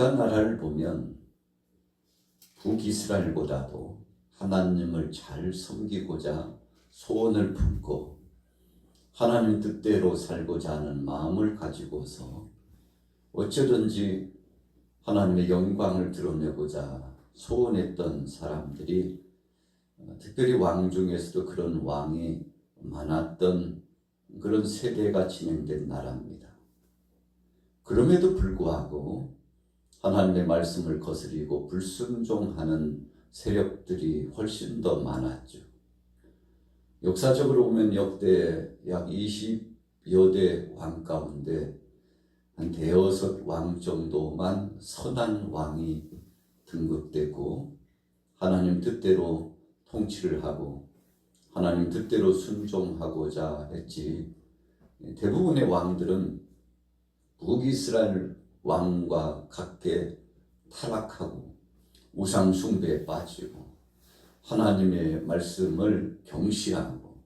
유다 나라를 보면 북이스라엘보다도 하나님을 잘 섬기고자 소원을 품고 하나님 뜻대로 살고자 하는 마음을 가지고서 어쩌든지 하나님의 영광을 드러내고자 소원했던 사람들이 어, 특별히 왕 중에서도 그런 왕이 많았던 그런 세대가 진행된 나라입니다. 그럼에도 불구하고 하나님의 말씀을 거스리고 불순종하는 세력들이 훨씬 더 많았죠. 역사적으로 보면 역대 약 20여 대 왕 가운데 한 대여섯 왕 정도만 선한 왕이 등극되고 하나님 뜻대로 통치를 하고 하나님 뜻대로 순종하고자 했지 대부분의 왕들은 북이스라엘 왕과 같게 타락하고 우상 숭배에 빠지고 하나님의 말씀을 경시하고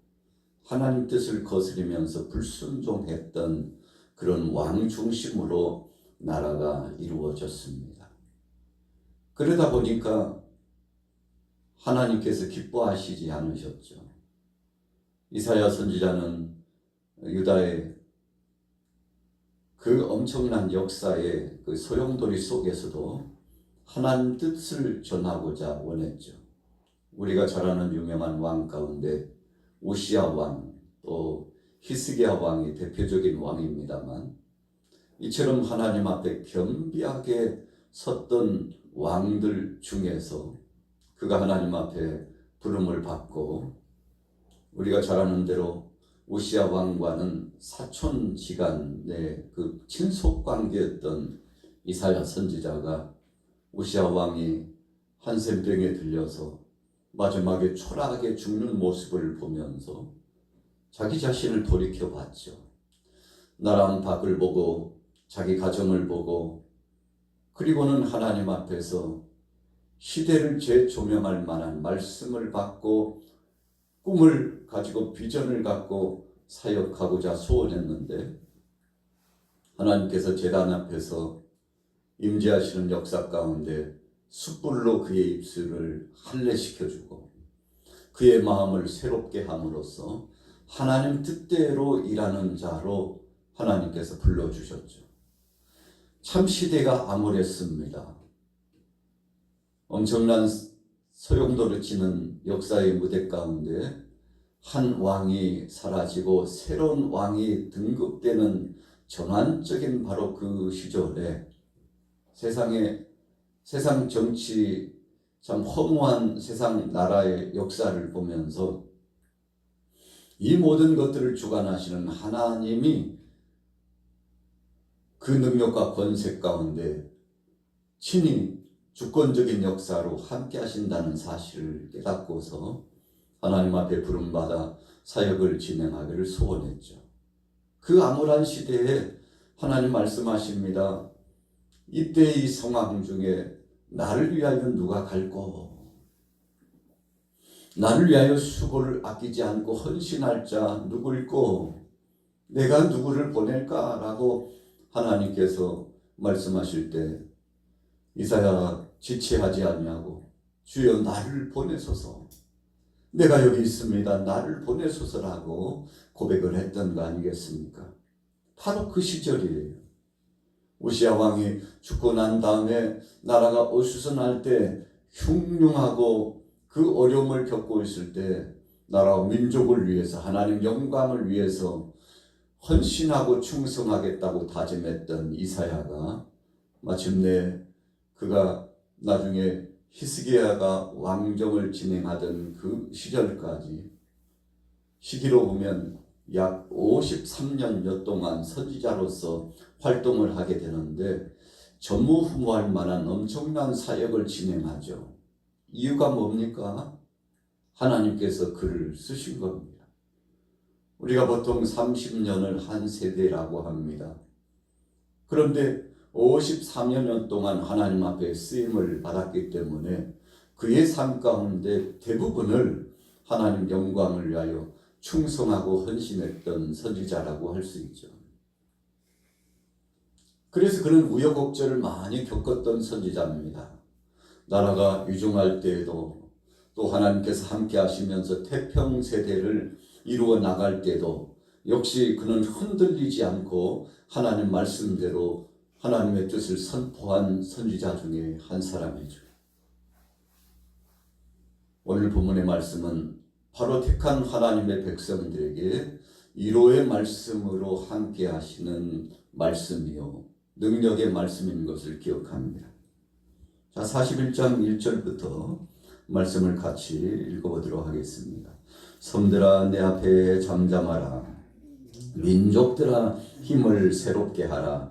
하나님 뜻을 거스리면서 불순종했던 그런 왕 중심으로 나라가 이루어졌습니다. 그러다 보니까 하나님께서 기뻐하시지 않으셨죠. 이사야 선지자는 유다의 그 엄청난 역사의 그 소용돌이 속에서도 하나님 뜻을 전하고자 원했죠. 우리가 잘 아는 유명한 왕 가운데 우시아 왕, 또 히스기야 왕이 대표적인 왕입니다만 이처럼 하나님 앞에 겸비하게 섰던 왕들 중에서 그가 하나님 앞에 부름을 받고 우리가 잘 아는 대로 우시아 왕과는 사촌지간의 그 친속 관계였던 이사야 선지자가 우시아 왕이 한센병에 들려서 마지막에 초라하게 죽는 모습을 보면서 자기 자신을 돌이켜 봤죠. 나랑 밖을 보고 자기 가정을 보고 그리고는 하나님 앞에서 시대를 재조명할 만한 말씀을 받고 꿈을 가지고 비전을 갖고 사역하고자 소원했는데 하나님께서 재단 앞에서 임재하시는 역사 가운데 숯불로 그의 입술을 할례시켜주고 그의 마음을 새롭게 함으로써 하나님 뜻대로 일하는 자로 하나님께서 불러주셨죠. 참 시대가 암울했습니다. 엄청난 소용돌이 치는 역사의 무대 가운데 한 왕이 사라지고 새로운 왕이 등극되는 전환적인 바로 그 시절에 세상에 세상 정치 참 허무한 세상 나라의 역사를 보면서 이 모든 것들을 주관하시는 하나님이 그 능력과 권세 가운데 친히 주권적인 역사로 함께 하신다는 사실을 깨닫고서 하나님 앞에 부름받아 사역을 진행하기를 소원했죠. 그 암울한 시대에 하나님 말씀하십니다. 이때 이 상황 중에 나를 위하여 누가 갈고 나를 위하여 수고를 아끼지 않고 헌신할 자 누구일꼬 내가 누구를 보낼까라고 하나님께서 말씀하실 때 이사야 지체하지 아니하고 주여 나를 보내소서 내가 여기 있습니다 나를 보내소서라고 고백을 했던 거 아니겠습니까? 바로 그 시절이에요. 우시아 왕이 죽고 난 다음에 나라가 어수선할 때 흉흉하고 그 어려움을 겪고 있을 때 나라와 민족을 위해서 하나님 영광을 위해서 헌신하고 충성하겠다고 다짐했던 이사야가 마침내 그가 나중에 히스기야가 왕정을 진행하던 그 시절까지 시기로 보면 약 53년여 동안 선지자로서 활동을 하게 되는데 전무후무할 만한 엄청난 사역을 진행하죠. 이유가 뭡니까? 하나님께서 그를 쓰신 겁니다. 우리가 보통 30년을 한 세대라고 합니다. 그런데 53년 동안 하나님 앞에 쓰임을 받았기 때문에 그의 삶 가운데 대부분을 하나님 영광을 위하여 충성하고 헌신했던 선지자라고 할 수 있죠. 그래서 그는 우여곡절을 많이 겪었던 선지자입니다. 나라가 위중할 때에도 또 하나님께서 함께 하시면서 태평 세대를 이루어 나갈 때도 역시 그는 흔들리지 않고 하나님 말씀대로 하나님의 뜻을 선포한 선지자 중에 한 사람이죠. 오늘 본문의 말씀은 바로 택한 하나님의 백성들에게 위로의 말씀으로 함께 하시는 말씀이요. 능력의 말씀인 것을 기억합니다. 자, 41장 1절부터 말씀을 같이 읽어보도록 하겠습니다. 섬들아 내 앞에 잠잠하라. 민족들아 힘을 새롭게 하라.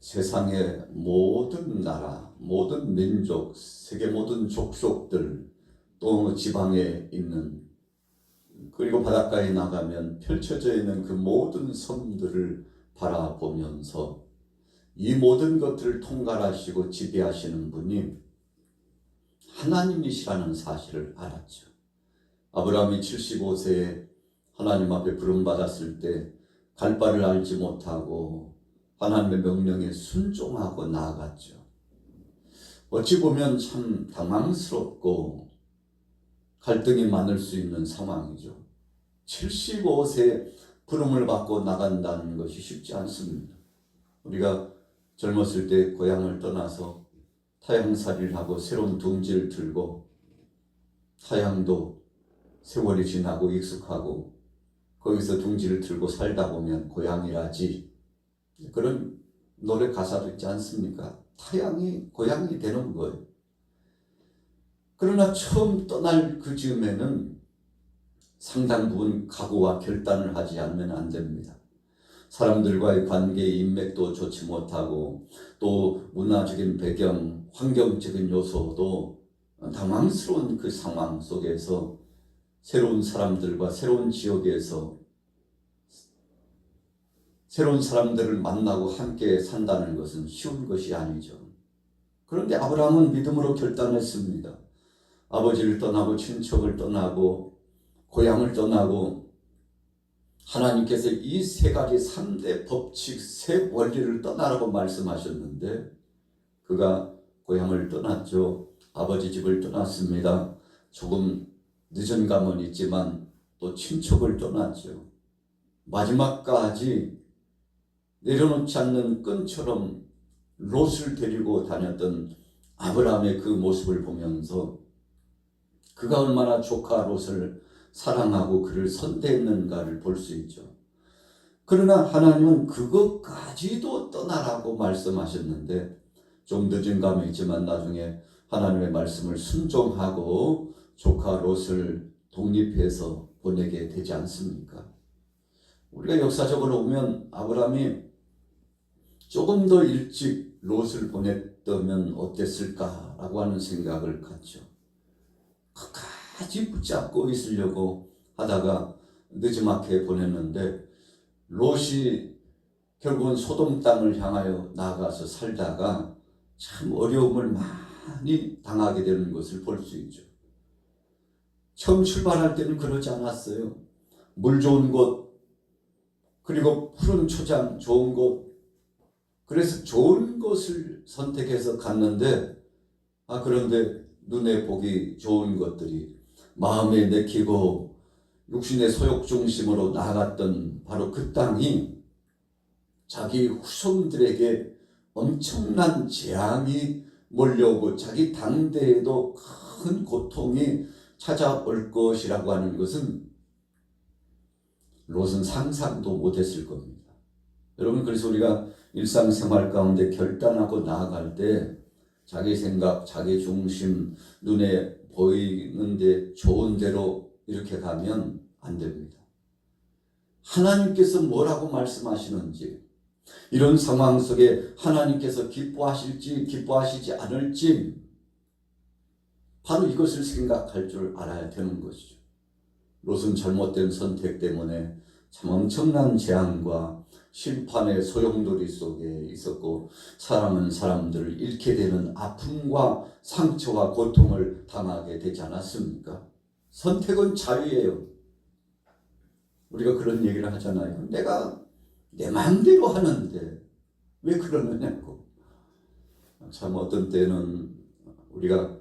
세상의 모든 나라 모든 민족 세계 모든 족속들 또 지방에 있는 그리고 바닷가에 나가면 펼쳐져 있는 그 모든 섬들을 바라보면서 이 모든 것들을 통괄하시고 지배하시는 분이 하나님이시라는 사실을 알았죠. 아브라함이 75세에 하나님 앞에 부름받았을 때 갈 바를 알지 못하고 하나님의 명령에 순종하고 나아갔죠. 어찌 보면 참 당황스럽고 갈등이 많을 수 있는 상황이죠. 75세 부름을 받고 나간다는 것이 쉽지 않습니다. 우리가 젊었을 때 고향을 떠나서 타향살이를 하고 새로운 둥지를 들고 타향도 세월이 지나고 익숙하고 거기서 둥지를 들고 살다 보면 고향이라지 그런 노래 가사도 있지 않습니까? 타향이 고향이 되는 거예요. 그러나 처음 떠날 그 즈음에는 상당 부분 각오와 결단을 하지 않으면 안 됩니다. 사람들과의 관계 인맥도 좋지 못하고 또 문화적인 배경, 환경적인 요소도 당황스러운 그 상황 속에서 새로운 사람들과 새로운 지역에서 새로운 사람들을 만나고 함께 산다는 것은 쉬운 것이 아니죠. 그런데 아브라함은 믿음으로 결단했습니다. 아버지를 떠나고 친척을 떠나고 고향을 떠나고 하나님께서 이 세 가지 3대 법칙, 세 원리를 떠나라고 말씀하셨는데 그가 고향을 떠났죠. 아버지 집을 떠났습니다. 조금 늦은 감은 있지만 또 친척을 떠났죠. 마지막까지 내려놓지 않는 끈처럼 롯을 데리고 다녔던 아브라함의 그 모습을 보면서 그가 얼마나 조카 롯을 사랑하고 그를 선대했는가를 볼 수 있죠. 그러나 하나님은 그것까지도 떠나라고 말씀하셨는데 좀 늦은 감이 있지만 나중에 하나님의 말씀을 순종하고 조카 롯을 독립해서 보내게 되지 않습니까? 우리가 역사적으로 보면 아브라함이 조금 더 일찍 롯을 보냈다면 어땠을까라고 하는 생각을 갖죠. 끝까지 붙잡고 있으려고 하다가 늦지막히 보냈는데 롯이 결국은 소돔 땅을 향하여 나가서 살다가 참 어려움을 많이 당하게 되는 것을 볼 수 있죠. 처음 출발할 때는 그러지 않았어요. 물 좋은 곳, 그리고 푸른 초장 좋은 곳, 그래서 좋은 곳을 선택해서 갔는데, 아, 그런데 눈에 보기 좋은 것들이 마음에 내키고 육신의 소욕 중심으로 나갔던 바로 그 땅이 자기 후손들에게 엄청난 재앙이 몰려오고 자기 당대에도 큰 고통이 찾아올 것이라고 하는 것은 롯은 상상도 못했을 겁니다. 여러분 그래서 우리가 일상생활 가운데 결단하고 나아갈 때 자기 생각, 자기 중심, 눈에 보이는데 좋은 대로 이렇게 가면 안 됩니다. 하나님께서 뭐라고 말씀하시는지, 이런 상황 속에 하나님께서 기뻐하실지 기뻐하시지 않을지 바로 이것을 생각할 줄 알아야 되는 것이죠. 롯은 잘못된 선택 때문에 참 엄청난 재앙과 심판의 소용돌이 속에 있었고 사람은 사람들을 잃게 되는 아픔과 상처와 고통을 당하게 되지 않았습니까? 선택은 자유예요. 우리가 그런 얘기를 하잖아요. 내가 내 마음대로 하는데 왜 그러느냐고. 참 어떤 때는 우리가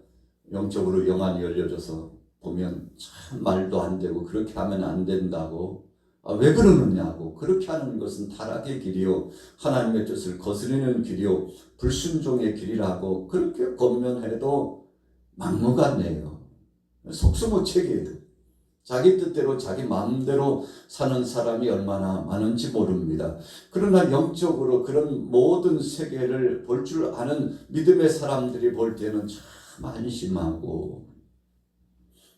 영적으로 영안이 열려져서 보면 참 말도 안 되고 그렇게 하면 안 된다고 아, 왜 그러느냐고. 그렇게 하는 것은 타락의 길이요 하나님의 뜻을 거스르는 길이요 불순종의 길이라고 그렇게 권면해도 막무가내요. 속수무책이에요. 자기 뜻대로 자기 마음대로 사는 사람이 얼마나 많은지 모릅니다. 그러나 영적으로 그런 모든 세계를 볼 줄 아는 믿음의 사람들이 볼 때는 참 안심하고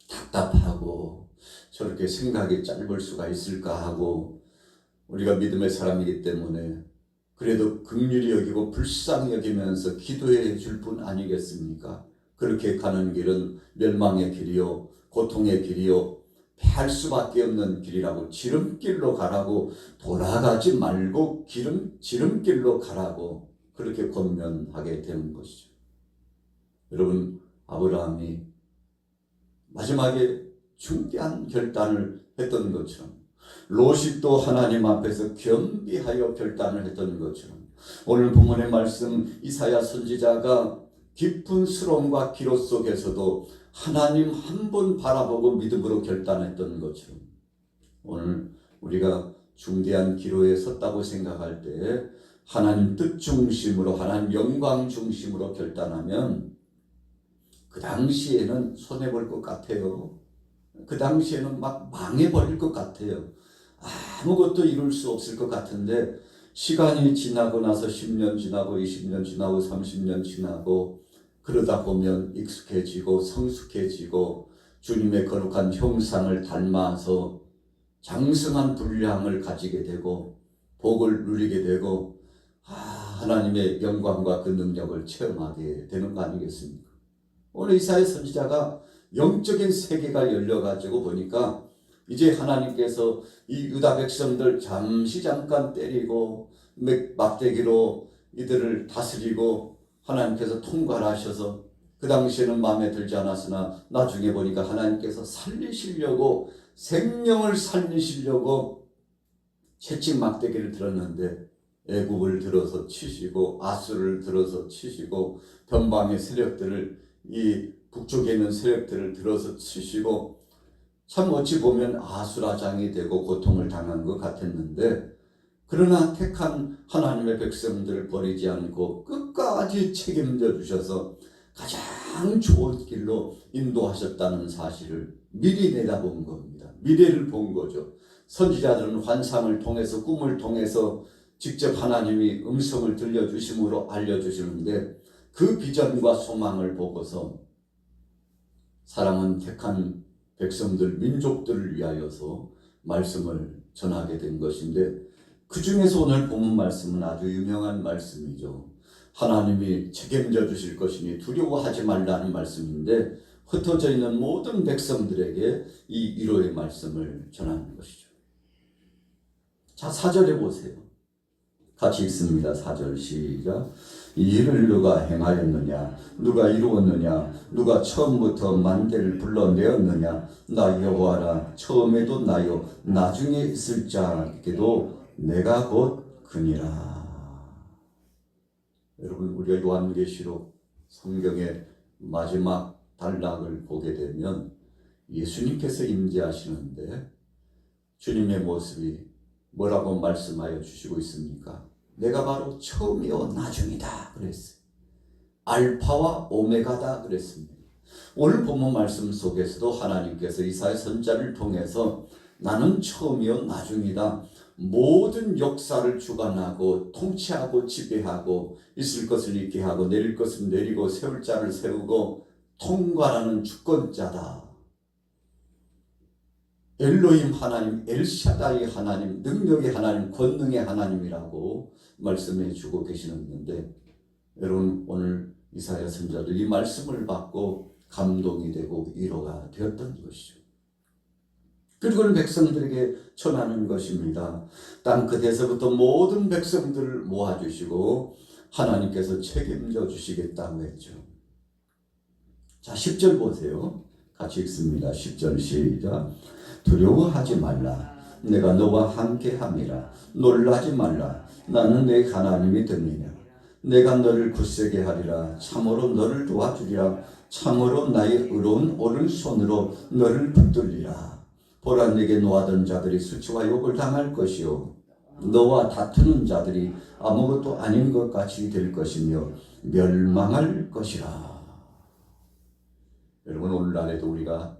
답답하고 저렇게 생각이 짧을 수가 있을까 하고 우리가 믿음의 사람이기 때문에 그래도 극률이 여기고 불쌍히 여기면서 기도해 줄 뿐 아니겠습니까? 그렇게 가는 길은 멸망의 길이요 고통의 길이요 패할 수밖에 없는 길이라고 지름길로 가라고 돌아가지 말고 기름 지름길로 가라고 그렇게 권면하게 되는 것이죠. 여러분 아브라함이 마지막에 중대한 결단을 했던 것처럼 또 하나님 앞에서 겸비하여 결단을 했던 것처럼 오늘 본문의 말씀 이사야 선지자가 깊은 수렁과 기로 속에서도 하나님 한 번 바라보고 믿음으로 결단했던 것처럼 오늘 우리가 중대한 기로에 섰다고 생각할 때 하나님 뜻 중심으로 하나님 영광 중심으로 결단하면 그 당시에는 손해 볼 것 같아요. 그 당시에는 막 망해 버릴 것 같아요. 아무것도 이룰 수 없을 것 같은데 시간이 지나고 나서 10년 지나고 20년 지나고 30년 지나고 그러다 보면 익숙해지고 성숙해지고 주님의 거룩한 형상을 닮아서 장성한 분량을 가지게 되고 복을 누리게 되고 아, 하나님의 영광과 그 능력을 체험하게 되는 거 아니겠습니까? 오늘 이사야 선지자가 영적인 세계가 열려가지고 보니까 이제 하나님께서 이 유다 백성들 잠시 잠깐 때리고 막대기로 이들을 다스리고 하나님께서 통과를 하셔서 그 당시에는 마음에 들지 않았으나 나중에 보니까 하나님께서 살리시려고 생명을 살리시려고 채찍 막대기를 들었는데 애국을 들어서 치시고 아수를 들어서 치시고 변방의 세력들을 이 북쪽에 있는 세력들을 들어서 치시고 참 어찌 보면 아수라장이 되고 고통을 당한 것 같았는데 그러나 택한 하나님의 백성들을 버리지 않고 끝까지 책임져 주셔서 가장 좋은 길로 인도하셨다는 사실을 미리 내다본 겁니다. 미래를 본 거죠. 선지자들은 환상을 통해서 꿈을 통해서 직접 하나님이 음성을 들려주심으로 알려주시는데 그 비전과 소망을 보고서 사람은 택한 백성들, 민족들을 위하여서 말씀을 전하게 된 것인데 그 중에서 오늘 본문 말씀은 아주 유명한 말씀이죠. 하나님이 책임져 주실 것이니 두려워하지 말라는 말씀인데 흩어져 있는 모든 백성들에게 이 위로의 말씀을 전하는 것이죠. 자, 사절에 보세요. 같이 읽습니다. 사절 시작. 이 일을 누가 행하였느냐? 누가 이루었느냐? 누가 처음부터 만대를 불러내었느냐? 나 여호와라. 처음에도 나요. 나중에 있을 자에게도 내가 곧 그니라. 여러분 우리가 요한계시록 성경의 마지막 단락을 보게 되면 예수님께서 임재하시는데 주님의 모습이 뭐라고 말씀하여 주시고 있습니까? 내가 바로 처음이요 나중이다 그랬어요. 알파와 오메가다 그랬습니다. 오늘 본문 말씀 속에서도 하나님께서 이사의 선자를 통해서 나는 처음이요 나중이다. 모든 역사를 주관하고 통치하고 지배하고 있을 것을 있게 하고 내릴 것을 내리고 세울 자를 세우고 통과하는 주권자다. 엘로힘 하나님, 엘샤다이 하나님, 능력의 하나님, 권능의 하나님이라고 말씀해 주고 계시는데 여러분 오늘 이사야 선자도 이 말씀을 받고 감동이 되고 위로가 되었던 것이죠. 그리고 백성들에게 전하는 것입니다. 땅 끝에서부터 모든 백성들을 모아주시고 하나님께서 책임져 주시겠다고 했죠. 자, 10절 보세요. 같이 읽습니다. 10절 시작. 두려워하지 말라. 내가 너와 함께 함이라. 놀라지 말라. 나는 내 하나님이 되느냐. 내가 너를 굳세게 하리라. 참으로 너를 도와주리라. 참으로 나의 의로운 오른손으로 너를 붙들리라. 보라 내게 노하던 자들이 수치와 욕을 당할 것이요. 너와 다투는 자들이 아무것도 아닌 것 같이 될 것이며 멸망할 것이라. 여러분 오늘날에도 우리가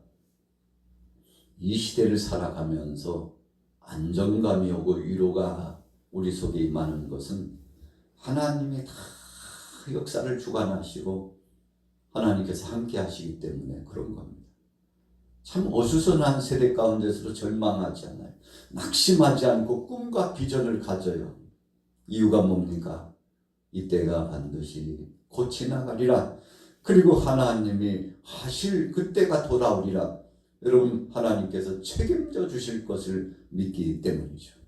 이 시대를 살아가면서 안정감이 오고 위로가 우리 속에 임하는 것은 하나님이 다 역사를 주관하시고 하나님께서 함께 하시기 때문에 그런 겁니다. 참 어수선한 세대 가운데서도 절망하지 않아요. 낙심하지 않고 꿈과 비전을 가져요. 이유가 뭡니까? 이때가 반드시 곧 지나가리라. 그리고 하나님이 하실 그때가 돌아오리라. 여러분 하나님께서 책임져 주실 것을 믿기 때문이죠.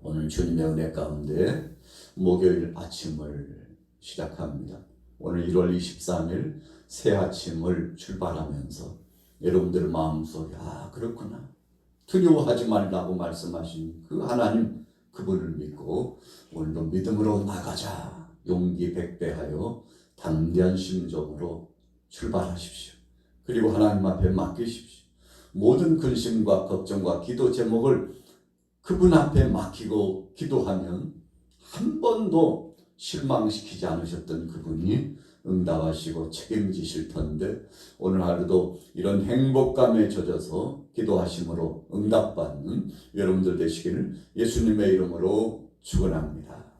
오늘 주님의 은혜 가운데 목요일 아침을 시작합니다. 오늘 1월 23일 새 아침을 출발하면서 여러분들 마음속에 아 그렇구나 두려워하지 말라고 말씀하신 그 하나님 그분을 믿고 오늘도 믿음으로 나가자 용기 백배하여 담대한 심정으로 출발하십시오. 그리고 하나님 앞에 맡기십시오. 모든 근심과 걱정과 기도 제목을 그분 앞에 맡기고 기도하면 한 번도 실망시키지 않으셨던 그분이 응답하시고 책임지실 텐데 오늘 하루도 이런 행복감에 젖어서 기도하심으로 응답받는 여러분들 되시기를 예수님의 이름으로 축원합니다.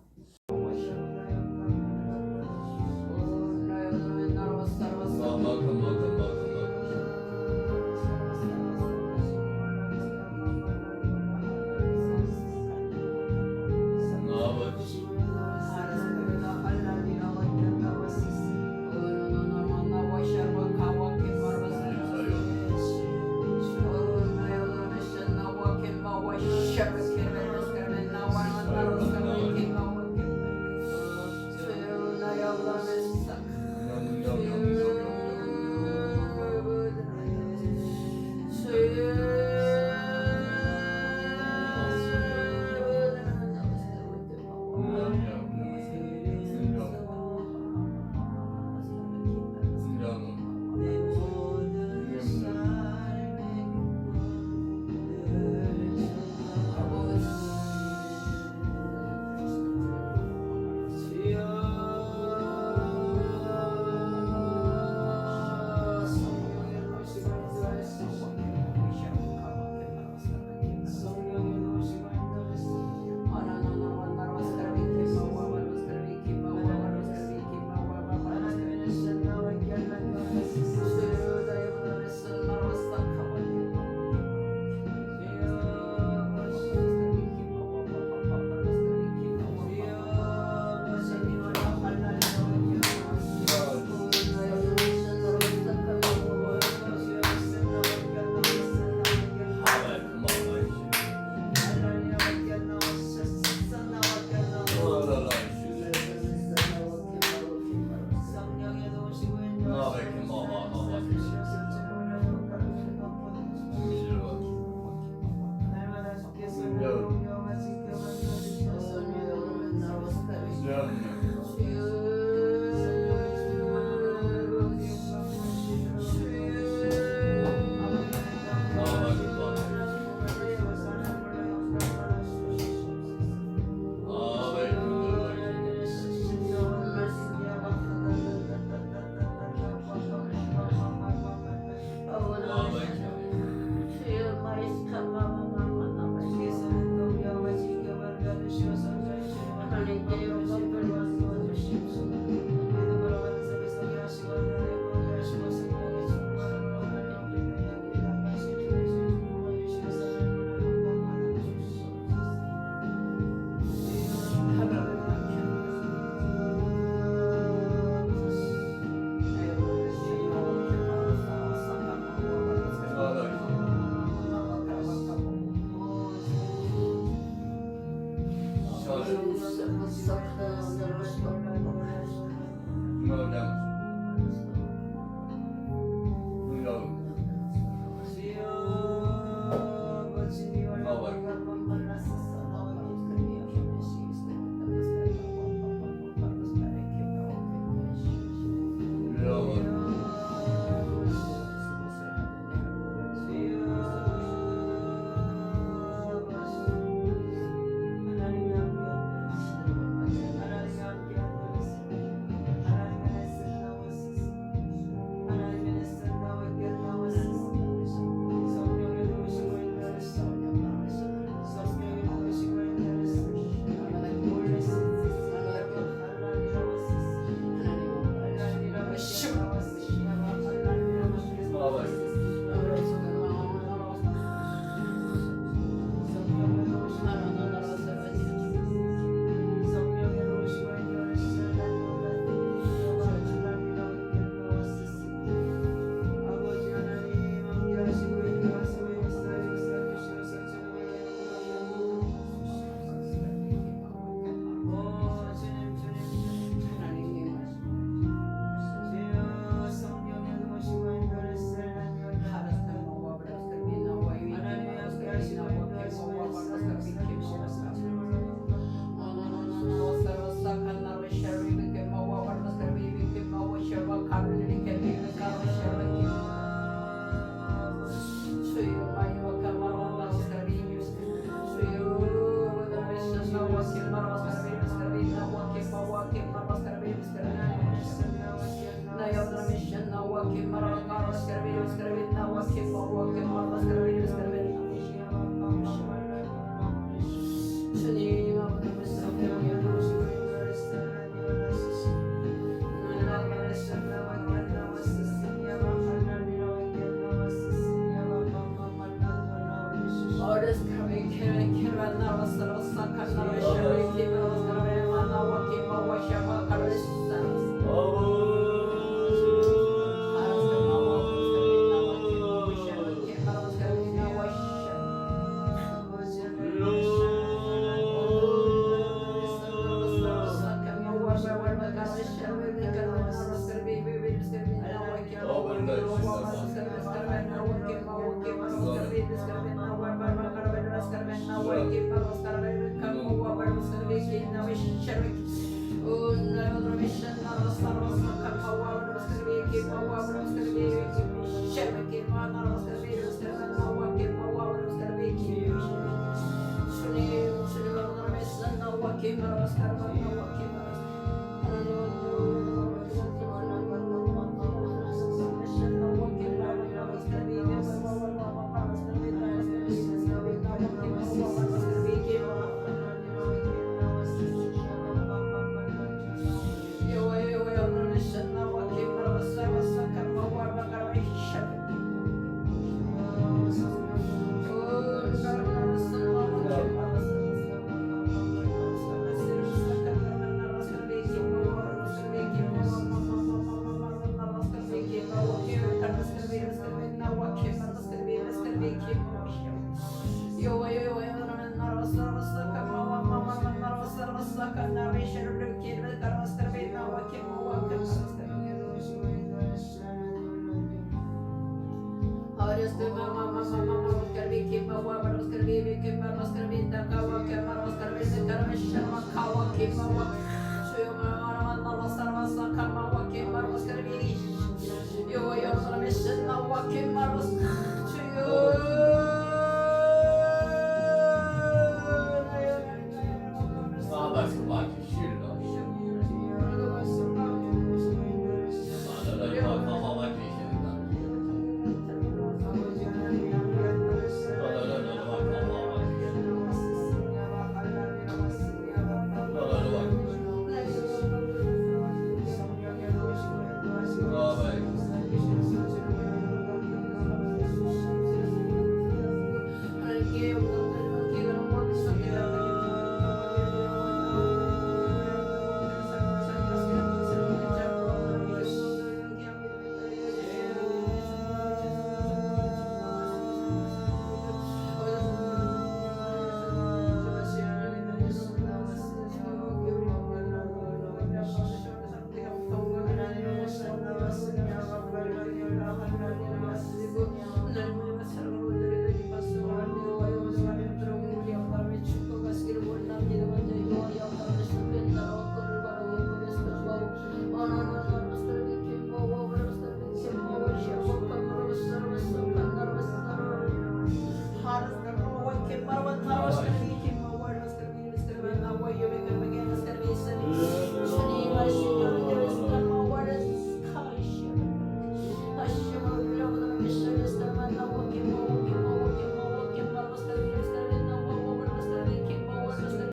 주님